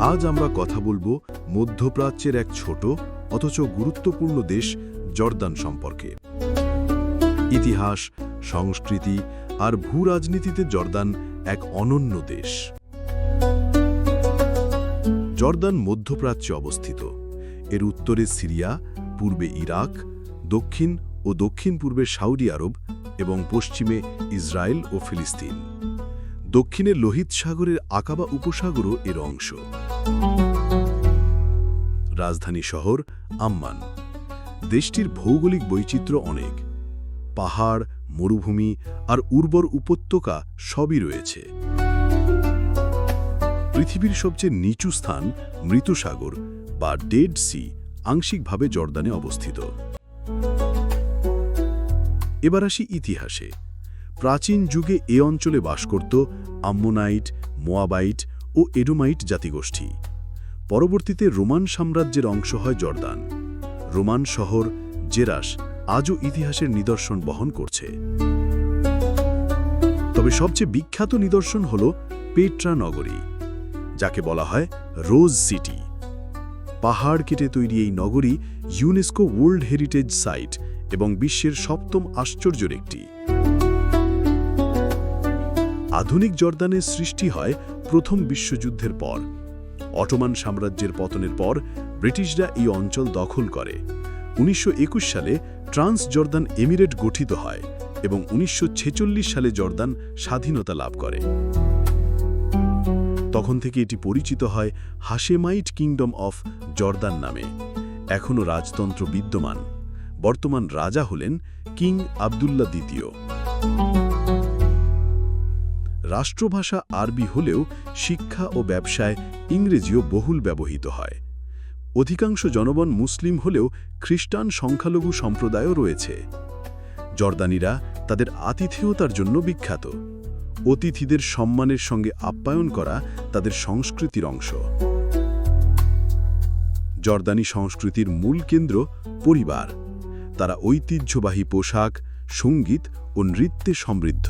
আজ আমরা কথা বলব মধ্যপ্রাচ্যের এক ছোট, অথচ গুরুত্বপূর্ণ দেশ জর্দান সম্পর্কে। ইতিহাস, সংস্কৃতি আর ভূরাজনীতিতে জর্দান এক অনন্য দেশ। জর্দান মধ্যপ্রাচ্যে অবস্থিত। এর উত্তরে সিরিয়া, পূর্বে ইরাক, দক্ষিণ ও দক্ষিণ পূর্বে সাউদি আরব এবং পশ্চিমে ইসরায়েল ও ফিলিস্তিন। দক্ষিণে লোহিত সাগরের আকাবা উপসাগরও এর অংশ। রাজধানী শহর আম্মান। দেশটির ভৌগোলিক বৈচিত্র্য অনেক। পাহাড়, মরুভূমি আর উর্বর উপত্যকা সবই রয়েছে। পৃথিবীর সবচেয়ে নিচু স্থান মৃতসাগর বা ডেড সি, আংশিকভাবে জর্দানে অবস্থিত। এবার আসি ইতিহাসে। প্রাচীন যুগে এ অঞ্চলে বাস করত আম্মোনাইট, মোয়াবাইট ও এডোমাইট জাতিগোষ্ঠী। পরবর্তীতে রোমান সাম্রাজ্যের অংশ হয় জর্দান। রোমান শহর জেরাস আজও ইতিহাসের নিদর্শন বহন করছে। তবে সবচেয়ে বিখ্যাত নিদর্শন হল পেট্রা নগরী, যাকে বলা হয় রোজ সিটি। পাহাড় কেটে তৈরি এই নগরী ইউনেস্কো ওয়ার্ল্ড হেরিটেজ সাইট এবং বিশ্বের সপ্তম আশ্চর্যের একটি। আধুনিক জর্দানের সৃষ্টি হয় প্রথম বিশ্বযুদ্ধের পর। অটোমান সাম্রাজ্যের পতনের পর ব্রিটিশরা এই অঞ্চল দখল করে। উনিশশো একুশ সালে ট্রান্স জর্দান এমিরেট গঠিত হয় এবং উনিশশো ছেচল্লিশ সালে জর্দান স্বাধীনতা লাভ করে। তখন থেকে এটি পরিচিত হয় হাশেমাইট কিংডম অফ জর্দান নামে। এখনও রাজতন্ত্র বিদ্যমান। বর্তমান রাজা হলেন কিং আবদুল্লা দ্বিতীয়। রাষ্ট্রভাষা আরবি হলেও শিক্ষা ও ব্যবসায় ইংরেজিও বহুল ব্যবহৃত হয়। অধিকাংশ জনগণ মুসলিম হলেও খ্রিস্টান সংখ্যালঘু সম্প্রদায়ও রয়েছে। জর্দানিরা তাদের আতিথেয়তার জন্য বিখ্যাত। অতিথিদের সম্মানের সঙ্গে আপ্যায়ন করা তাদের সংস্কৃতির অংশ। জর্দানি সংস্কৃতির মূল কেন্দ্র পরিবার। তারা ঐতিহ্যবাহী পোশাক, সংগীত ও নৃত্যে সমৃদ্ধ।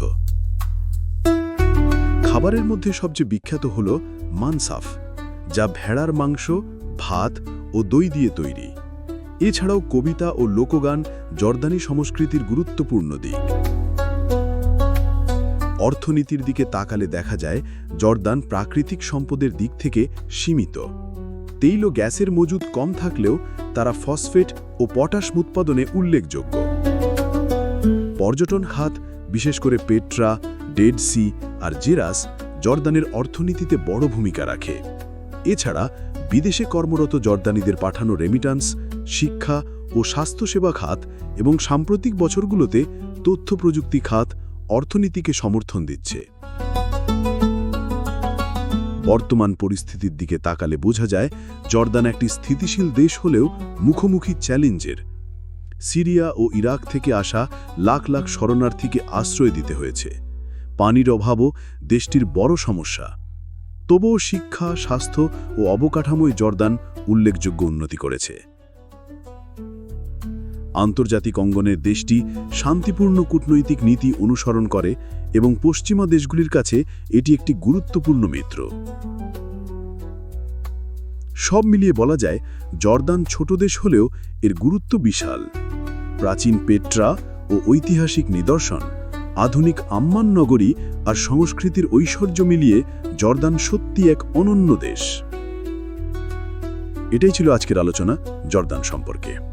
খাবারের মধ্যে সবচেয়ে বিখ্যাত হল মানসাফ, যা ভেড়ার মাংস, ভাত ও দই দিয়ে তৈরি। এছাড়াও কবিতা ও লোকগান জর্দানি সংস্কৃতির গুরুত্বপূর্ণ দিক। অর্থনীতির দিকে তাকালে দেখা যায়, জর্দান প্রাকৃতিক সম্পদের দিক থেকে সীমিত। তেইল ও গ্যাসের মজুদ কম থাকলেও তারা ফসফেট ও পটাশ উৎপাদনে উল্লেখযোগ্য। পর্যটন খাত বিশেষ করে পেট্রা ডেড সি আর জেরাস জর্দানের অর্থনীতিতে বড় ভূমিকা রাখে। এছাড়া বিদেশে কর্মরত জর্দানিদের পাঠানো রেমিটান্স শিক্ষা ও স্বাস্থ্যসেবা খাত এবং সাম্প্রতিক বছরগুলোতে তথ্য প্রযুক্তি খাত অর্থনীতিকে সমর্থন দিচ্ছে। বর্তমান পরিস্থিতির দিকে তাকালে বোঝা যায়, জর্দান একটি স্থিতিশীল দেশ হলেও মুখোমুখি চ্যালেঞ্জের। সিরিয়া ও ইরাক থেকে আসা লাখ লাখ শরণার্থীকে আশ্রয় দিতে হয়েছে। পানির অভাবও দেশটির বড় সমস্যা। তবুও শিক্ষা, স্বাস্থ্য ও অবকাঠামোয় জর্দান উল্লেখযোগ্য উন্নতি করেছে। আন্তর্জাতিক অঙ্গনের দেশটি শান্তিপূর্ণ কূটনৈতিক নীতি অনুসরণ করে এবং পশ্চিমা দেশগুলির কাছে এটি একটি গুরুত্বপূর্ণ মিত্র। সব মিলিয়ে বলা যায়, জর্দান ছোট দেশ হলেও এর গুরুত্ব বিশাল। প্রাচীন পেট্রা ও ঐতিহাসিক নিদর্শন। আধুনিক আম্মান নগরী আর সংস্কৃতির ঐশ্বর্য মিলিয়ে জর্দান সত্যি এক অনন্য দেশ। এটাই ছিল আজকের আলোচনা জর্দান সম্পর্কে।